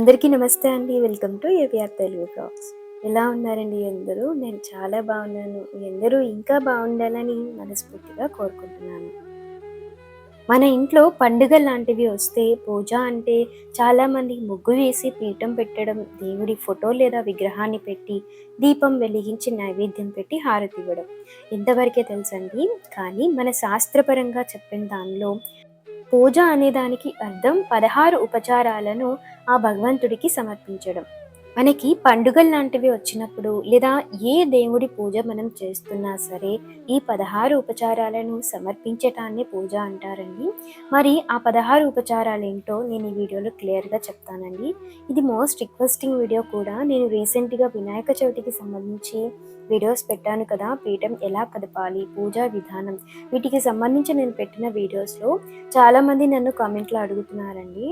అందరికీ నమస్తే అండి. Welcome to AVR Telugu vlogs. ఎలా ఉన్నారండి అందరూ? నేను చాలా బాగున్నాను. ఎందరూ అందరూ ఇంకా బాగుండాలని మనస్ఫూర్తిగా కోరుకుంటున్నాను. మన ఇంట్లో పండుగ లాంటివి వస్తే పూజ అంటే చాలామంది ముగ్గు వేసి పీఠం పెట్టడం దేవుడి ఫోటో లేదా విగ్రహాన్ని పెట్టి దీపం వెలిగించి నైవేద్యం పెట్టి హారతి ఇవ్వడం. ఇంతవరకే తెలుసండి. కానీ మన శాస్త్రపరంగా చెప్పిన దానిలో పూజ అనే దానికి అర్థం పదహారు ఉపచారాలను ఆ భగవంతుడికి సమర్పించడం. మనకి పండుగలు లాంటివి వచ్చినప్పుడు లేదా ఏ దేవుడి పూజ మనం చేస్తున్నా సరే ఈ పదహారు ఉపచారాలను సమర్పించటాన్ని పూజ అంటారండి. మరి ఆ పదహారు ఉపచారాలు ఏంటో నేను ఈ వీడియోలో క్లియర్గా చెప్తానండి. ఇది మోస్ట్ రిక్వెస్టింగ్ వీడియో కూడా. నేను రీసెంట్గా వినాయక చవితికి సంబంధించి వీడియోస్ పెట్టాను కదా పీఠం ఎలా కదపాలి పూజా విధానం. వీటికి సంబంధించి నేను పెట్టిన వీడియోస్లో చాలామంది నన్ను కామెంట్లో అడుగుతున్నారండి.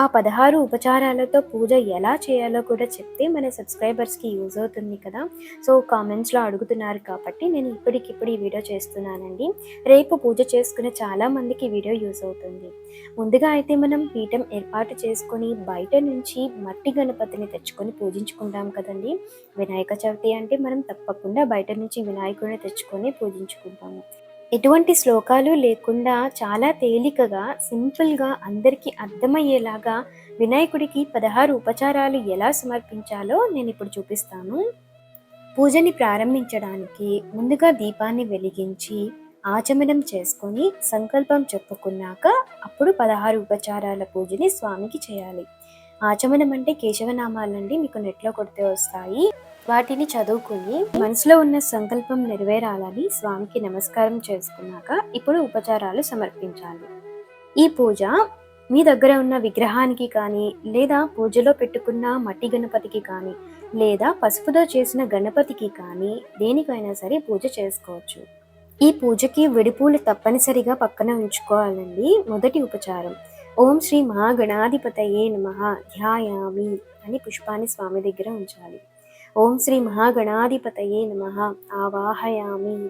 ఆ పదహారు ఉపచారాలతో పూజ ఎలా చేయాలో కూడా చెప్తే మన సబ్స్క్రైబర్స్కి యూజ్ అవుతుంది కదా. సో కామెంట్స్లో అడుగుతున్నారు కాబట్టి నేను ఇప్పటికిప్పుడు ఈ వీడియో చేస్తున్నానండి. రేపు పూజ చేసుకునే చాలామందికి వీడియో యూజ్ అవుతుంది. ముందుగా అయితే మనం పీఠం ఏర్పాటు చేసుకొని బయట నుంచి మట్టి గణపతిని తెచ్చుకొని పూజించుకుంటాం కదండి. వినాయక చవితి అంటే మనం తప్పకుండా బయట నుంచి వినాయకుడిని తెచ్చుకొని పూజించుకుంటాము. ఎటువంటి శ్లోకాలు లేకుండా చాలా తేలికగా సింపుల్గా అందరికీ అర్థమయ్యేలాగా వినాయకుడికి పదహారు ఉపచారాలు ఎలా సమర్పించాలో నేను ఇప్పుడు చూపిస్తాను. పూజని ప్రారంభించడానికి ముందుగా దీపాన్ని వెలిగించి ఆచమనం చేసుకొని సంకల్పం చెప్పుకున్నాక అప్పుడు పదహారు ఉపచారాల పూజని స్వామికి చేయాలి. ఆచమనం అంటే కేశవనామాలండి మీకు నెట్లో కొడితే వస్తాయి. వాటిని చదువుకుని మనసులో ఉన్న సంకల్పం నెరవేరాలని స్వామికి నమస్కారం చేసుకున్నాక ఇప్పుడు ఉపచారాలు సమర్పించాలి. ఈ పూజ మీ దగ్గర ఉన్న విగ్రహానికి కానీ లేదా పూజలో పెట్టుకున్న మట్టి గణపతికి కానీ లేదా పసుపుతో చేసిన గణపతికి కానీ దేనికైనా సరే పూజ చేసుకోవచ్చు. ఈ పూజకి విడిపూలు తప్పనిసరిగా పక్కన ఉంచుకోవాలండి. మొదటి ఉపచారం. ఓం శ్రీ మహాగణాధిపతయే నమ. ధ్యాయామి అని పుష్పాన్ని స్వామి దగ్గర ఉంచాలి. ఓం శ్రీ మహాగణాధిపతయే నమ. ఆవాహయామి.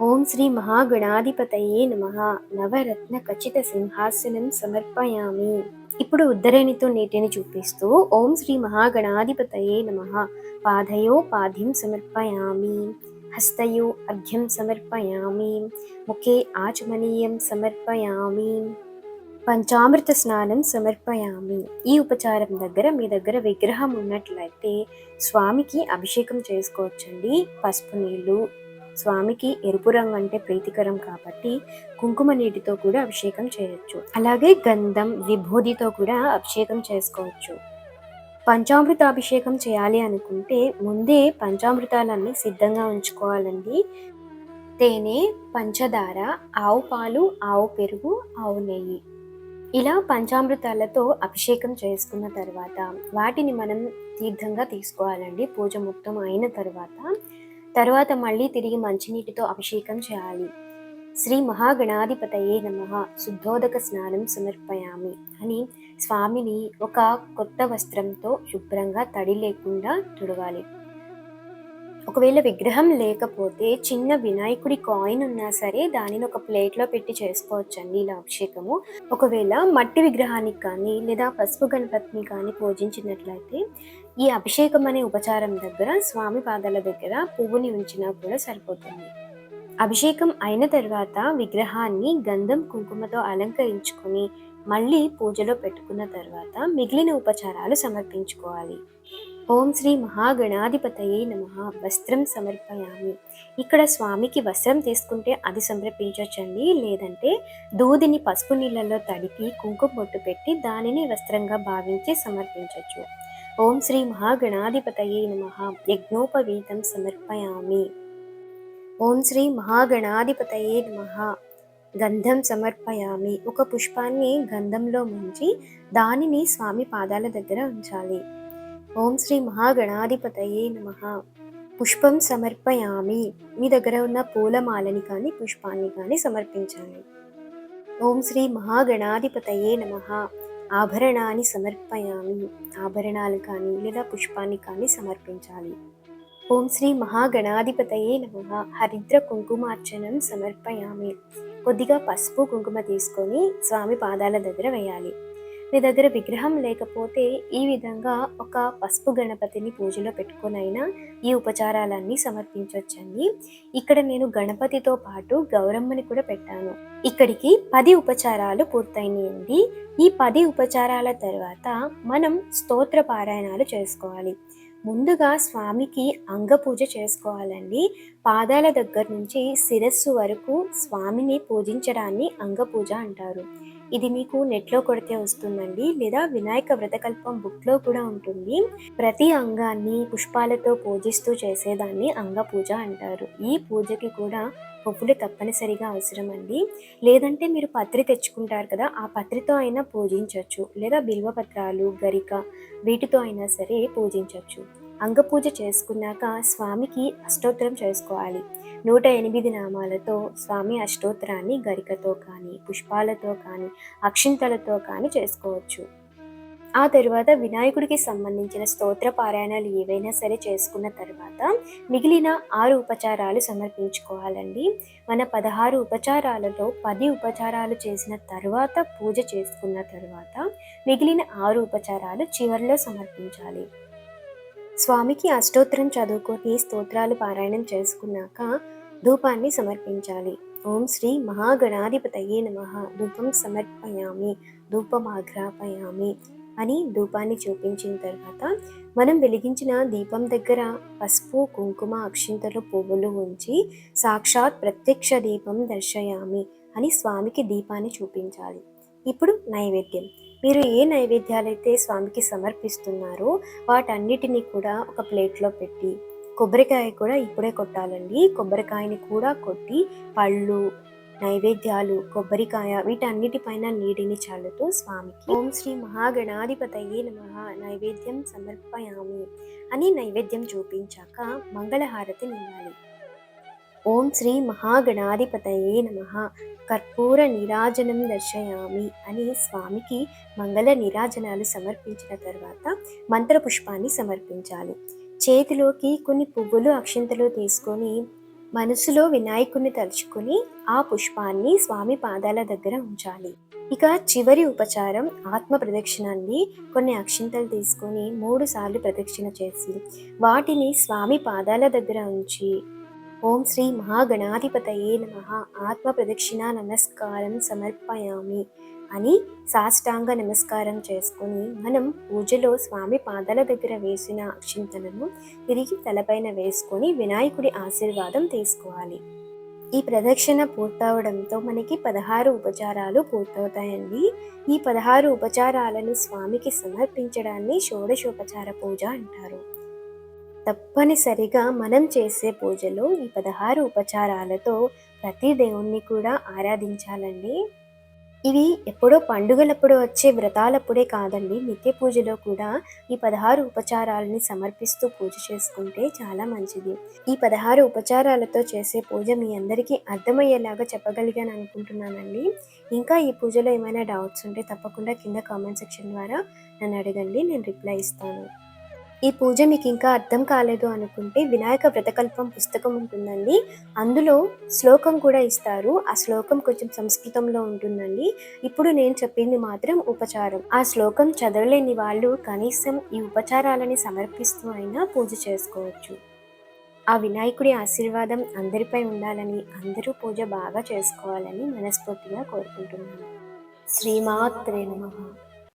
ఓం శ్రీ మహాగణాధిపతయే నమ. నవరత్న ఖచ్చిత సింహాసనం సమర్పయామి. ఇప్పుడు ఉద్దరణితో నీటిని చూపిస్తూ ఓం శ్రీ మహాగణాధిపతయే నమ. పాదయో పాద్యం సమర్పయామి. హస్తయో అర్ఘ్యం సమర్పయామి. ముఖే ఆచమనీయం సమర్పయామి. పంచామృత స్నానం సమర్పయామి. ఈ ఉపచారం దగ్గర మీ దగ్గర విగ్రహం ఉన్నట్లయితే స్వామికి అభిషేకం చేసుకోవచ్చండి. పసుపు నీళ్ళు స్వామికి ఎరుపు రంగు అంటే ప్రీతికరం కాబట్టి కుంకుమ నీటితో కూడా అభిషేకం చేయొచ్చు. అలాగే గంధం విభూతితో కూడా అభిషేకం చేసుకోవచ్చు. పంచామృత అభిషేకం చేయాలి అనుకుంటే ముందే పంచామృతాలన్నీ సిద్ధంగా ఉంచుకోవాలండి. తేనె పంచదార ఆవు పాలు ఆవు పెరుగు ఆవు నెయ్యి. ఇలా పంచామృతాలతో అభిషేకం చేసుకున్న తర్వాత వాటిని మనం తీర్థంగా తీసుకోవాలండి. పూజ మొత్తం అయిన తర్వాత తర్వాత మళ్ళీ తిరిగి మంచినీటితో అభిషేకం చేయాలి. శ్రీ మహాగణాధిపతయే నమ శుద్ధోదక స్నానం సమర్పయామి అని స్వామిని ఒక కొత్త వస్త్రంతో శుభ్రంగా తడి లేకుండా తుడవాలి. ఒకవేళ విగ్రహం లేకపోతే చిన్న వినాయకుడి కాయిన్ ఉన్నా సరే దానిని ఒక ప్లేట్లో పెట్టి చేసుకోవచ్చండి ఇలా అభిషేకము. ఒకవేళ మట్టి విగ్రహానికి కానీ లేదా పసుపు గణపతిని కానీ పూజించినట్లయితే ఈ అభిషేకం అనే ఉపచారం దగ్గర స్వామి పాదాల దగ్గర పువ్వుని ఉంచినా కూడా సరిపోతుంది. అభిషేకం అయిన తర్వాత విగ్రహాన్ని గంధం కుంకుమతో అలంకరించుకొని మళ్ళీ పూజలో పెట్టుకున్న తర్వాత మిగిలిన ఉపచారాలు సమర్పించుకోవాలి. ఓం శ్రీ మహాగణాధిపతయే నమ. వస్త్రం సమర్పయామి. ఇక్కడ స్వామికి వస్త్రం తీసుకుంటే అది సమర్పించవచ్చండి లేదంటే దూదిని పసుపు నీళ్ళలో తడిపి కుంకుమ బొట్టు పెట్టి దానిని వస్త్రంగా భావించి సమర్పించవచ్చు ఓం శ్రీ మహాగణాధిపతయే నమ. యజ్ఞోపవీతం సమర్పయామి. ఓం శ్రీ మహాగణాధిపతయే నమ. గంధం సమర్పయామి. ఒక పుష్పాన్ని గంధంలో ముంచి దానిని స్వామి పాదాల దగ్గర ఉంచాలి. ఓం శ్రీ మహాగణాధిపతయే నమ. పుష్పం సమర్పయామి. మీ దగ్గర ఉన్న పూలమాలని కానీ పుష్పాన్ని కానీ సమర్పించాలి ఓం శ్రీ మహాగణాధిపతయే నమ. ఆభరణాన్ని సమర్పయామి. ఆభరణాలు కానీ లేదా పుష్పాన్ని కానీ సమర్పించాలి. ఓం శ్రీ మహాగణాధిపతయే నమ. హరిద్ర కుంకుమార్చనం సమర్పయామి. కొద్దిగా పసుపు కుంకుమ తీసుకొని స్వామి పాదాల దగ్గర వేయాలి. మీ దగ్గర విగ్రహం లేకపోతే ఈ విధంగా ఒక పసుపు గణపతిని పూజలో పెట్టుకొనైనా ఈ ఉపచారాలన్నీ సమర్పించవచ్చండి ఇక్కడ నేను గణపతితో పాటు గౌరమ్మని కూడా పెట్టాను. ఇక్కడికి పది ఉపచారాలు పూర్తయినాయండి. ఈ పది ఉపచారాల తర్వాత మనం స్తోత్ర పారాయణాలు చేసుకోవాలి. ముందుగా స్వామికి అంగపూజ చేసుకోవాలండి. పాదాల దగ్గర నుంచి శిరస్సు వరకు స్వామిని పూజించడాన్ని అంగపూజ అంటారు. ఇది మీకు నెట్లో కొడితే వస్తుందండి లేదా వినాయక వ్రతకల్పం బుక్లో కూడా ఉంటుంది. ప్రతి అంగాన్ని పుష్పాలతో పూజిస్తూ చేసేదాన్ని అంగ పూజ అంటారు. ఈ పూజకి కూడా పువ్వులు తప్పనిసరిగా అవసరం అండి లేదంటే మీరు పత్రి తెచ్చుకుంటారు కదా ఆ పత్రితో అయినా పూజించవచ్చు లేదా బిల్వపత్రాలు గరిక వీటితో అయినా సరే పూజించవచ్చు. అంగపూజ చేసుకున్నాక స్వామికి అష్టోత్తరం చేసుకోవాలి. నూట ఎనిమిది నామాలతో స్వామి అష్టోత్తరాన్ని గరికతో కానీ పుష్పాలతో కానీ అక్షింతలతో కానీ చేసుకోవచ్చు. ఆ తరువాత వినాయకుడికి సంబంధించిన స్తోత్ర పారాయణాలు ఏవైనా సరే చేసుకున్న తర్వాత మిగిలిన ఆరు ఉపచారాలు సమర్పించుకోవాలండి. మన పదహారు ఉపచారాలలో పది ఉపచారాలు చేసిన తర్వాత పూజ చేసుకున్న తర్వాత మిగిలిన ఆరు ఉపచారాలు చివరిలో సమర్పించాలి. స్వామికి అష్టోత్తరం చదువుకొని స్తోత్రాలు పారాయణం చేసుకున్నాక ధూపాన్ని సమర్పించాలి. ఓం శ్రీ మహాగణాధిపతయే నమ. ధూపం సమర్పయామి. ధూపమాఘ్రాపయామి అని ధూపాన్ని చూపించిన తర్వాత మనం వెలిగించిన దీపం దగ్గర పసుపు కుంకుమ అక్షింతలు పువ్వులు ఉంచి సాక్షాత్ ప్రత్యక్ష దీపం దర్శయామి అని స్వామికి దీపాన్ని చూపించాలి. ఇప్పుడు నైవేద్యం. మీరు ఏ నైవేద్యాలైతే స్వామికి సమర్పిస్తున్నారో వాటన్నిటినీ కూడా ఒక ప్లేట్లో పెట్టి కొబ్బరికాయ కూడా ఇప్పుడే కొట్టాలండి. కొబ్బరికాయని కూడా కొట్టి పళ్ళు నైవేద్యాలు కొబ్బరికాయ వీటన్నిటిపైన నీటిని చల్లుతూ స్వామికి ఓం శ్రీ మహాగణాధిపతయే నమ నైవేద్యం సమర్పయామి అని నైవేద్యం చూపించాక మంగళహారతి నిండాలి ఓం శ్రీ మహాగణాధిపతయే నమ. కర్పూర నిరాజనం దర్శయామి అని స్వామికి మంగళ నిరాజనాలు సమర్పించిన తర్వాత మంత్రపుష్పాన్ని సమర్పించాలి. చేతిలోకి కొన్ని పువ్వులు అక్షింతలు తీసుకొని మనసులో వినాయకుడిని తలుచుకొని ఆ పుష్పాన్ని స్వామి పాదాల దగ్గర ఉంచాలి. ఇక చివరి ఉపచారం ఆత్మ ప్రదక్షిణాన్ని కొన్ని అక్షింతలు తీసుకొని మూడు సార్లు ప్రదక్షిణ చేసి వాటిని స్వామి పాదాల దగ్గర ఉంచి ఓం శ్రీ మహాగణాధిపతయే నమ. ఆత్మ ప్రదక్షిణ నమస్కారం సమర్పయామి అని సాష్టాంగ నమస్కారం చేసుకొని మనం పూజలో స్వామి పాదాల దగ్గర వేసిన అక్షింతలను తిరిగి తలపైన వేసుకొని వినాయకుడి ఆశీర్వాదం తీసుకోవాలి. ఈ ప్రదక్షిణ పూర్తవడంతో మనకి పదహారు ఉపచారాలు పూర్తవుతాయండి. ఈ పదహారు ఉపచారాలను స్వామికి సమర్పించడాన్ని షోడశోపచార పూజ అంటారు. తప్పనిసరిగా మనం చేసే పూజలో ఈ పదహారు ఉపచారాలతో ప్రతి దేవుణ్ణి కూడా ఆరాధించాలండి. ఇవి ఎప్పుడో పండుగలప్పుడు వచ్చే వ్రతాలప్పుడే కాదండి నిత్య పూజలో కూడా ఈ పదహారు ఉపచారాలని సమర్పిస్తూ పూజ చేసుకుంటే చాలా మంచిది. ఈ పదహారు ఉపచారాలతో చేసే పూజ మీ అందరికీ అర్థమయ్యేలాగా చెప్పగలిగాను అనుకుంటున్నానండి. ఇంకా ఈ పూజలో ఏమైనా డౌట్స్ ఉంటే తప్పకుండా కింద కామెంట్ సెక్షన్ ద్వారా నన్ను అడగండి నేను రిప్లై ఇస్తాను. ఈ పూజ మీకు ఇంకా అర్థం కాలేదు అనుకుంటే వినాయక వ్రతకల్పం పుస్తకం ఉంటుందండి. అందులో శ్లోకం కూడా ఇస్తారు. ఆ శ్లోకం కొంచెం సంస్కృతంలో ఉంటుందండి. ఇప్పుడు నేను చెప్పింది మాత్రం ఉపచారం. ఆ శ్లోకం చదవలేని వాళ్ళు కనీసం ఈ ఉపచారాలని సమర్పిస్తూ అయినా పూజ చేసుకోవచ్చు. ఆ వినాయకుడి ఆశీర్వాదం అందరిపై ఉండాలని అందరూ పూజ బాగా చేసుకోవాలని మనస్ఫూర్తిగా కోరుకుంటున్నాను. శ్రీమాత్రే నమ.